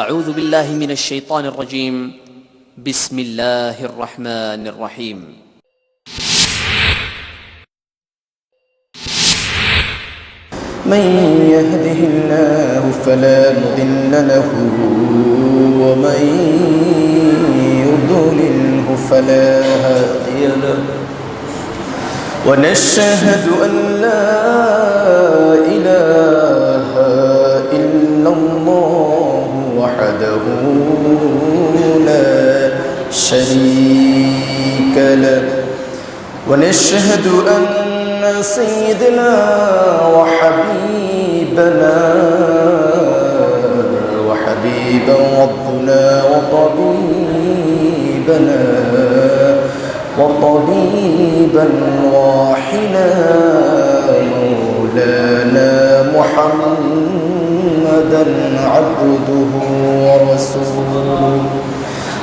أعوذ بالله من الشيطان الرجيم. بسم الله الرحمن الرحيم. من يهده الله فلا مضل له ومن يضلله فلا هادي له. ونشهد أن لا إله شريك له ونشهد أن سيدنا وحبيبنا وحبيب ربنا وطبيبنا وطبيبا راحنا مولانا محمدا عبده ورسوله.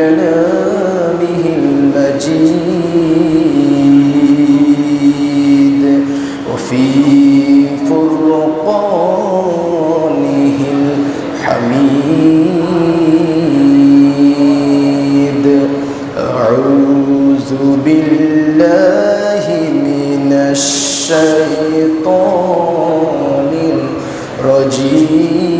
كلامه المجيد وفي فرقانه الحميد. أعوذ بالله من الشيطان الرجيم.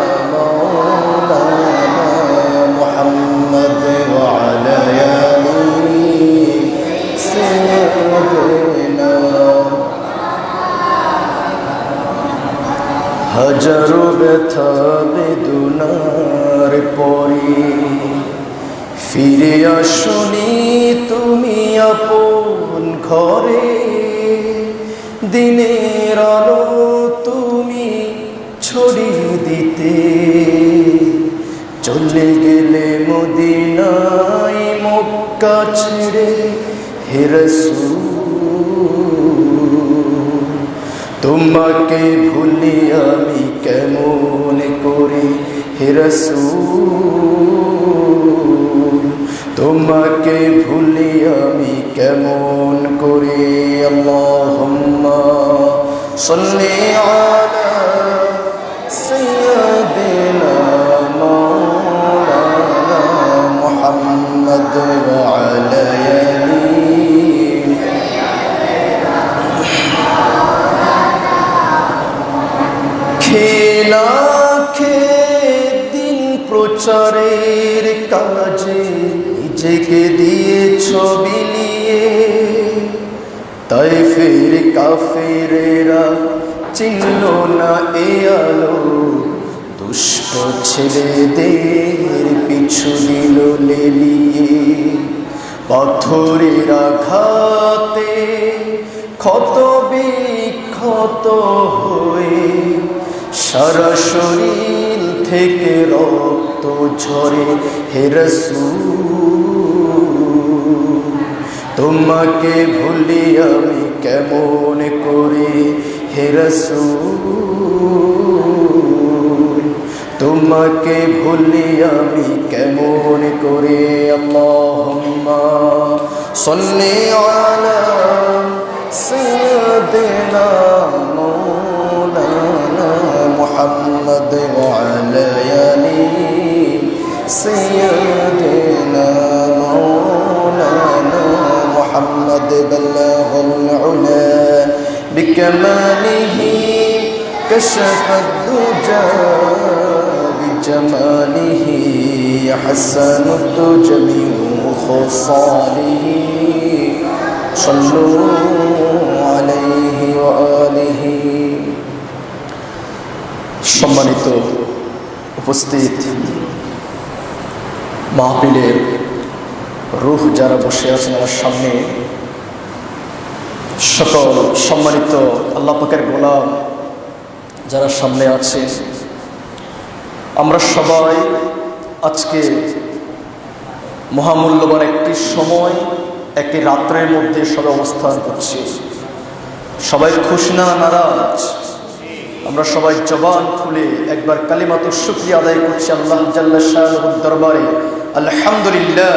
হাজারো ব্যথা বেদনার পরে ফিরে আসনি তুমি আপন ঘরে। দিনের আলো তুমি ছড়িয়ে দিতে। চলে গেলে মদিনায় মক্কা ছেড়ে হেরসু তোমাকে ভুলি আমি কেমন করি হিরসু তোমাকে ভুলি আমি কেমন করি? আল্লাহ সাল্লি প্রচারের কাজে নিজেকে দিয়ে ছবি নিয়ে তাই ফের কাফেরেরা চিনল না এ আলো। দুষ্ট ছেলেদের পিছু দিল লেলিয়ে। পাথরের আঘাতে ক্ষত বিক্ষত হয়ে সারা শরীর থেকে রক্ত ঝরে হেরসু তোমাকে ভুলি আমি কেমন করে হেরসু তোমাকে ভুলি আমি কেমন করে, আল্লাহুম্মা সাল্লি আলা সাইয়্যিদিনা بكماله كشف الدجى بجماله حسن الدجى من خصاله صلوا عليه وآله সম্মানিত উপস্থিত মাহফিলের রুহ যারা বসে আছেন আমার সামনে সকল সম্মানিত আল্লাহ পাকের গোলাম যারা সামনে আছে, আমরা সবাই আজকে মহামূল্যবান একটি সময়, একটি রাত্রের মধ্যে সবাই অবস্থান করছি। সবাই খুশি না নারাজ? আমরা সবাই জবান খুলে একবার কালিমাত শুক্রিয়া আদায় করছি আল্লাহ জাল্লা শাহ দরবারে। আলহামদুলিল্লাহ।